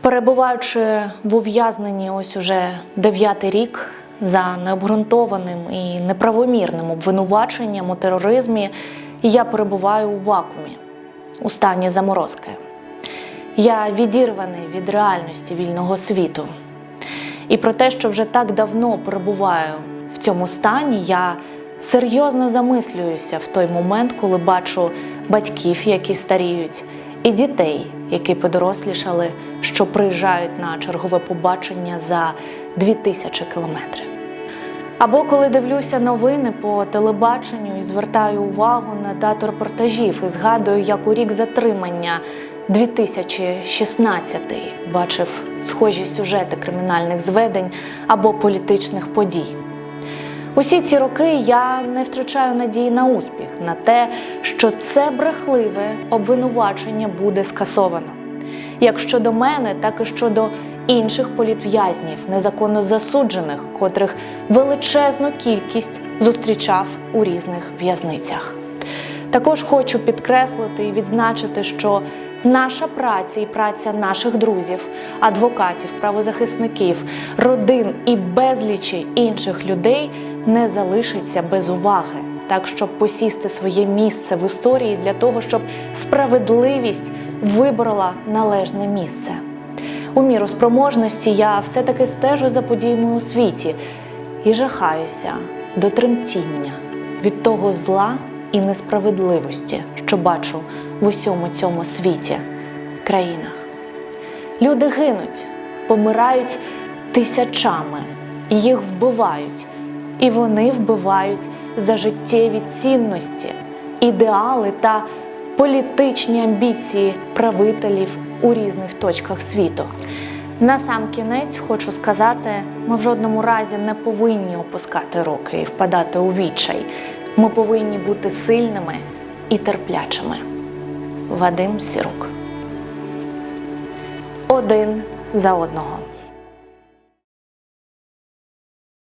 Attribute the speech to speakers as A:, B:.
A: Перебуваючи в ув'язненні ось уже дев'ятий рік за необґрунтованим і неправомірним обвинуваченням у тероризмі, я перебуваю у вакуумі, у стані заморозки. Я відірваний від реальності вільного світу. І про те, що вже так давно перебуваю в цьому стані, я серйозно замислююся в той момент, коли бачу батьків, які старіють, і дітей, які подорослішали, що приїжджають на чергове побачення за 2000 кілометрів. Або коли дивлюся новини по телебаченню і звертаю увагу на дату репортажів і згадую, як у рік затримання 2016 бачив схожі сюжети кримінальних зведень або політичних подій. Усі ці роки я не втрачаю надії на успіх, на те, що це брехливе обвинувачення буде скасовано. Як щодо мене, так і щодо інших політв'язнів, незаконно засуджених, котрих величезну кількість зустрічав у різних в'язницях. Також хочу підкреслити і відзначити, що наша праця і праця наших друзів, адвокатів, правозахисників, родин і безлічі інших людей не залишиться без уваги, так щоб посісти своє місце в історії для того, щоб справедливість виборола належне місце. У міру спроможності я все-таки стежу за подіями у світі і жахаюся до тремтіння від того зла і несправедливості, що бачу в усьому цьому світі, країнах. Люди гинуть, помирають тисячами, їх вбивають, і вони вбивають за життєві цінності, ідеали та політичні амбіції правителів у різних точках світу. На сам кінець хочу сказати: ми в жодному разі не повинні опускати руки і впадати у відчай. Ми повинні бути сильними і терплячими. Вадим Сірук. Один за одного.